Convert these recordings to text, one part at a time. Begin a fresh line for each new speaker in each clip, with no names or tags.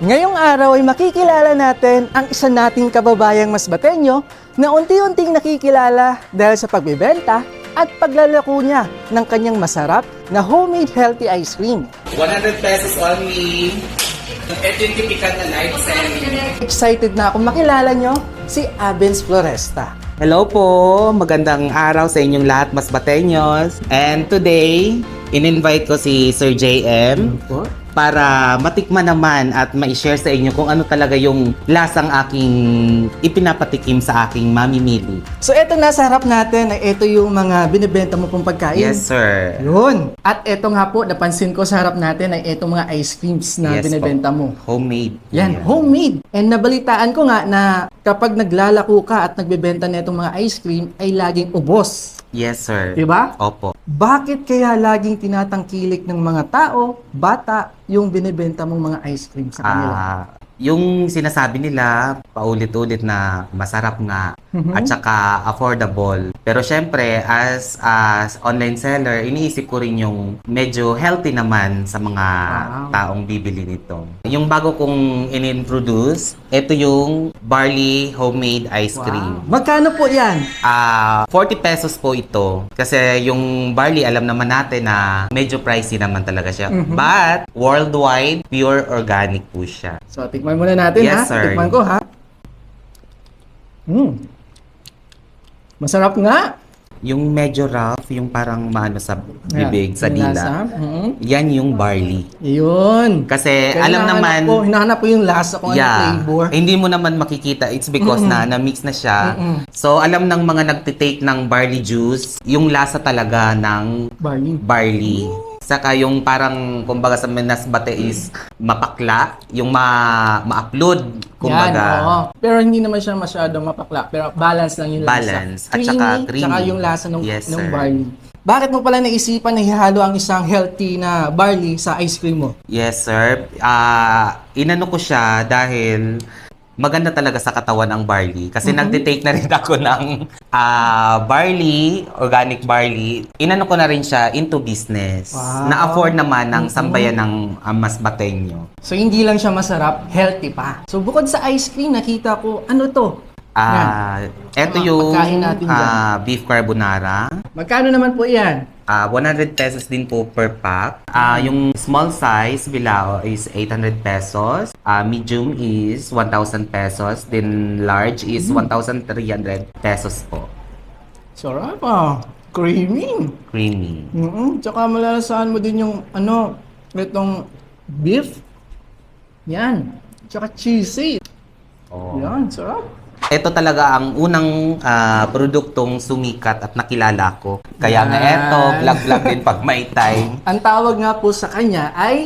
Ngayong araw ay makikilala natin ang isa nating kababayang masbatenyo na unti-unting nakikilala dahil sa pagbebenta at paglalako niya ng kanyang masarap na homemade healthy ice cream.
100 pesos only. Ito yung typical na light selling.
Excited na akong makilala nyo si Abens Floresta.
Hello po! Magandang araw sa inyong lahat, mas batenyos. And today, in-invite ko si Sir JM para matikman naman at ma-share sa inyo kung ano talaga yung lasang aking ipinapatikim sa aking Mami Mili.
So eto nasa harap natin ay ito yung mga binibenta mo pong pagkain.
Yes, sir.
Yun. At eto nga po, napansin ko sa harap natin ay itong mga ice creams na
Yes po.
binibenta mo.
Homemade.
Yan, homemade. And nabalitaan ko nga na kapag naglalako ka at nagbebenta na itong mga ice cream ay laging ubos.
Yes, sir.
Diba?
Opo.
Bakit kaya laging tinatangkilik ng mga tao, bata, yung binibenta mong mga ice cream sa kanila?
Ah, yung sinasabi nila, paulit-ulit na masarap nga
Mhm.
at saka affordable. Pero syempre, as as online seller, iniisip ko rin yung medyo healthy naman sa mga
Wow.
taong bibili nito. Yung bago kong in-introduce, ito yung barley homemade ice cream.
Wow. Magkano po yan?
Ah, 40 pesos po ito. Kasi yung barley, alam naman natin na medyo pricey naman talaga siya.
Mhm.
But, worldwide, pure organic po siya.
So, tikman muna natin ha.
Yes, sir.
Tikman ko ha. Hmm. Masarap nga.
Yung medyo rough, yung parang maano sa bibig, sa
Yung
dila.
Mhm.
Yan yung barley.
Yun.
Kasi
Kaya
alam naman,
Ko, hinahanap ko yung lasa kung ano
yeah,
flavor.
hindi mo naman makikita. It's because na na-mix na siya.
Mm-mm.
So, alam ng mga nagtitake ng barley juice, yung lasa talaga ng
Barley.
barley. Saka yung parang, kumbaga sa Minas Bate is mapakla, yung ma- ma-upload, kumbaga.
Yan, oo. Pero hindi naman siya masyadong mapakla. Pero balance lang yung lasa.
Balance. At saka creamy.
Tsaka yung lasa ng,
Yes,
ng
sir.
barley. Bakit mo pala naisipan na ihalo ang isang healthy na barley sa ice cream mo?
Yes, sir. Ah, inano ko siya dahil maganda talaga sa katawan ang barley. Kasi nagtitake na rin ako ng ah, barley, organic barley. Inano ko na rin siya into business.
Wow.
Na-afford naman ng sambayan ng ah, mas batenyo.
So, hindi lang siya masarap, healthy pa. So, bukod sa ice cream, nakita ko, ano to?
Ah, eto
Mga
yung ah, beef carbonara.
Magkano naman po yan?
Ah, 100 pesos din po per pack. Ah, yung small size bilao is 800 pesos. Ah, medium is 1,000 pesos. Then large is 1,300 pesos po.
Sarap ah. Creamy.
Creamy.
Mm Tsaka malalasahan mo din yung, ano, itong beef. Yan. Tsaka cheesy.
Oh.
Yan, sarap.
Ito talaga ang unang ah, produktong sumikat at nakilala ko. Kaya nga
Yan.
eto, vlog-vlog din pag may time.
Ang tawag nga po sa kanya ay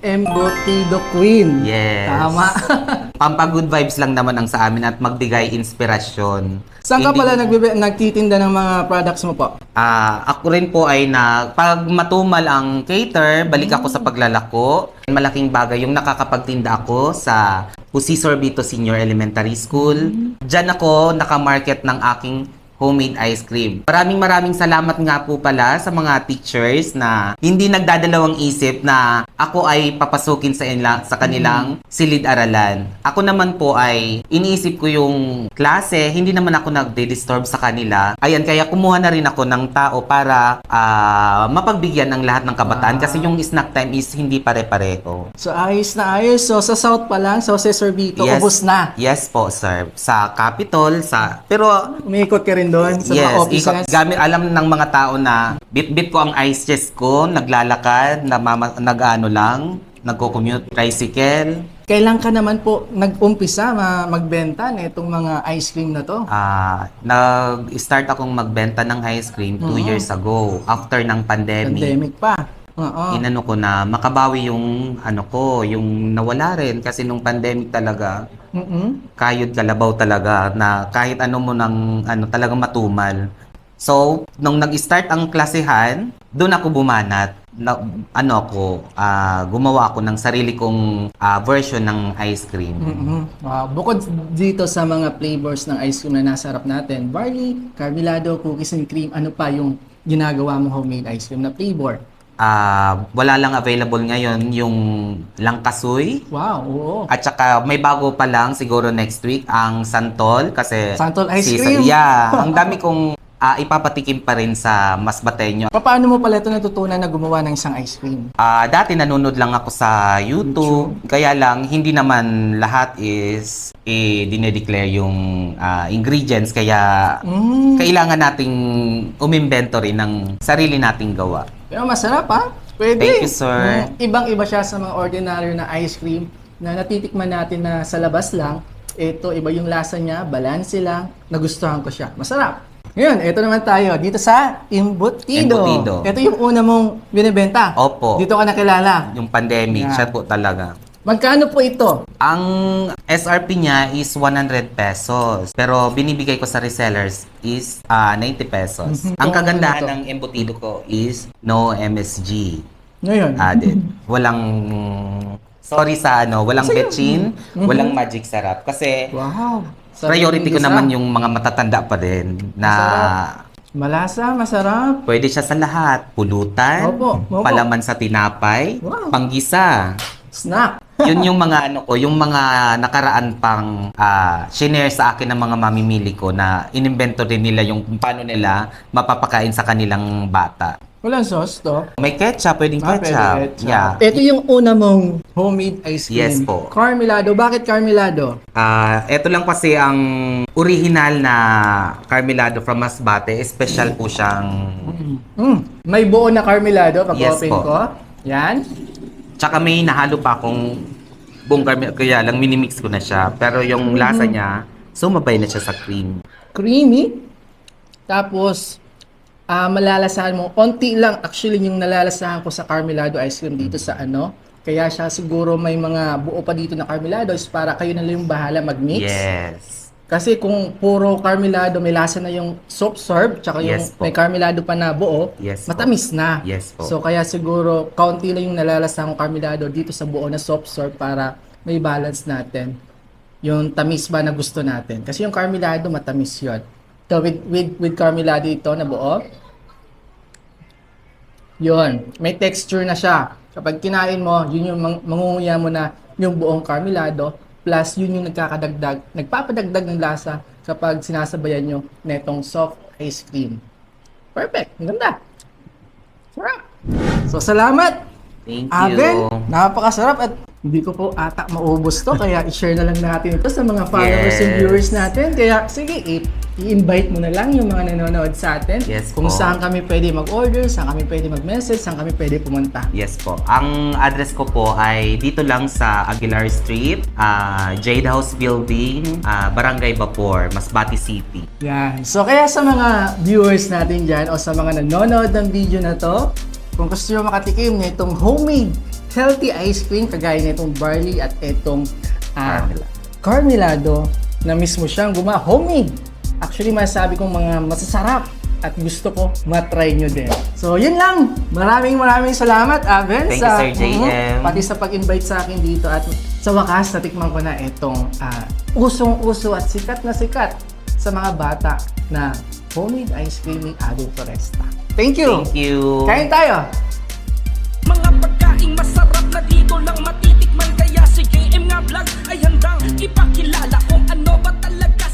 Embutido Queen.
Yes.
Tama.
Pampa-good vibes lang naman ang sa amin at magbigay inspirasyon.
Saan ka
Hindi-
pala nagbibe- nagtitinda ng mga products mo po?
Ah, ako rin po ay na pag matumal ang cater, balik ako sa paglalako. Malaking bagay yung nakakapagtinda ako sa Jose Sorbito Senior Elementary School. Diyan ako nakamarket ng aking homemade ice cream. Maraming maraming salamat nga po pala sa mga teachers na hindi nagdadalawang isip na ako ay papasukin sa, inla, sa kanilang silid-aralan. Ako naman po ay iniisip ko yung klase, hindi naman ako nagde-disturb sa kanila. Ayan, kaya kumuha na rin ako ng tao para ah, mapagbigyan ng lahat ng kabataan
Wow.
kasi yung snack time is hindi pare-pareho.
So ayos na ayos. So sa South pa lang, sa Jose Sorbito, ubos na.
Yes po, sir. Sa Capitol, sa... Pero
Umiikot ka rin doon sa mga
yes,
offices.
ikot, gamit alam ng mga tao na bit-bit ko ang ice chest ko, naglalakad, namama, nag-ano lang, nagko-commute, tricycle.
Kailan ka naman po nag-umpisa ma- magbenta na itong mga ice cream na to?
Ah, nag-start akong magbenta ng ice cream two
Oo.
years ago after ng pandemic.
Pandemic pa. Oo.
Inano ko na makabawi yung ano ko, yung nawala rin kasi nung pandemic talaga
Mm-mm.
kayod kalabaw talaga na kahit ano mo nang ano talagang matumal. So, nung nag-start ang klasehan, doon ako bumanat. Na, ano ako, ah, gumawa ako ng sarili kong ah, version ng ice cream.
Mm-mm. Wow. Bukod dito sa mga flavors ng ice cream na nasa harap natin, barley, carbilado, cookies and cream, ano pa yung ginagawa mong homemade ice cream na flavor?
Ah, wala lang available ngayon yung langkasuy.
Wow, oo.
At saka may bago pa lang siguro next week ang santol kasi
Santol ice
si-
cream.
Yeah, ang dami kong ah, ipapatikim pa rin sa Masbateño.
Paano mo pala ito natutunan na gumawa ng isang ice cream?
Ah, dati nanonood lang ako sa YouTube, kaya lang hindi naman lahat is eh dinedeclare yung ah, ingredients kaya
Mm.
kailangan nating umimbento rin ng sarili nating gawa.
Pero masarap ha? Pwede.
Thank you, sir.
Mm, Ibang-iba siya sa mga ordinary na ice cream na natitikman natin na sa labas lang. Ito, iba yung lasa niya, balanse lang. Nagustuhan ko siya. Masarap. Ngayon, ito naman tayo. Dito sa Embutido.
Embutido.
Ito yung una mong binibenta.
Opo.
Dito ka nakilala.
Yung pandemic,
Yeah.
siya po talaga.
Magkano po ito?
Ang SRP niya is 100 pesos. Pero binibigay ko sa resellers is ah, 90 pesos.
Mhm.
Ang kagandahan ng embutido ko is no MSG
Ngayon.
added. Walang sorry sa ano, walang betchin,
Mhm.
walang magic sarap kasi
Wow. Sarap
priority
yung
ko naman yung mga matatanda pa din na
Masarap. Malasa, masarap.
pwede siya sa lahat. Pulutan,
Opo, opo.
palaman sa tinapay,
Wow.
panggisa.
Snack.
Yun yung mga ano ko, yung mga nakaraan pang ah shinare sa akin ng mga mamimili ko na inimbento din nila yung kung paano nila mapapakain sa kanilang bata.
Walang sauce to.
May ketchup, pwedeng
Ah,
ketchup.
pwede ketchup.
Yeah.
Ito yung una mong homemade ice cream.
Yes po.
Carmelado. Bakit carmelado?
Ah, ito lang kasi ang original na Carmelado from Masbate. Special po siyang
Mm. May buo na carmelado pag
Yes
open
po.
ko. Yan.
Tsaka may nahalo pa akong buong Carmelado. Kaya lang minimix ko na siya. Pero yung lasa niya, sumabay na siya sa cream.
Creamy. Tapos, ah malalasahan mo. Onti lang actually yung nalalasahan ko sa carmelado ice cream dito sa ano. Kaya siya siguro may mga buo pa dito na carmelado is para kayo na lang yung bahala mag-mix.
Yes.
Kasi kung puro carmelado, may lasa na yung soft serve, tsaka yung
Yes po.
may carmelado pa na buo,
Yes po.
matamis na.
Yes po.
So kaya siguro kaunti lang yung nalalasang carmelado dito sa buo na soft serve para may balance natin yung tamis ba na gusto natin. Kasi yung carmelado matamis yun. So with with with carmelado ito na buo, yun, may texture na siya. Kapag kinain mo, yun yung mang- mangunguya mo na yung buong carmelado plus yun yung nagkakadagdag, nagpapadagdag ng lasa kapag sinasabayan nyo netong soft ice cream. Perfect. Ang ganda. Sarap. So, salamat.
Thank you.
Aben, napakasarap at hindi ko po ata maubos to kaya i-share na lang natin ito sa mga followers and
Yes.
viewers natin. Kaya sige, i- i-invite mo na lang yung mga nanonood sa atin.
Yes
Kung
po.
saan kami pwede mag-order, saan kami pwede mag-message, saan kami pwede pumunta.
Yes po. Ang address ko po ay dito lang sa Aguilar Street, ah, Jade House Building, ah, Barangay Bapor, Masbate City.
Yan. So kaya sa mga viewers natin dyan o sa mga nanonood ng video na to, kung gusto nyo makatikim na itong homemade healthy ice cream kagaya nitong barley at itong ah, carmelado na mismo siyang gumawa homemade. Actually, masasabi kong mga masasarap at gusto ko matry nyo din. So, yun lang. Maraming maraming salamat, Aven.
Thank you, Sir JM.
Mhm, pati sa pag-invite sa akin dito at sa wakas, natikman ko na itong ah, usong-uso at sikat na sikat sa mga bata na homemade ice cream ni Ado Foresta. Thank you!
Thank you.
Kain tayo!
Mga pagkaing masarap na dito lang matitikman Kaya si JM nga vlog ay handang ipakilala Kung ano ba talaga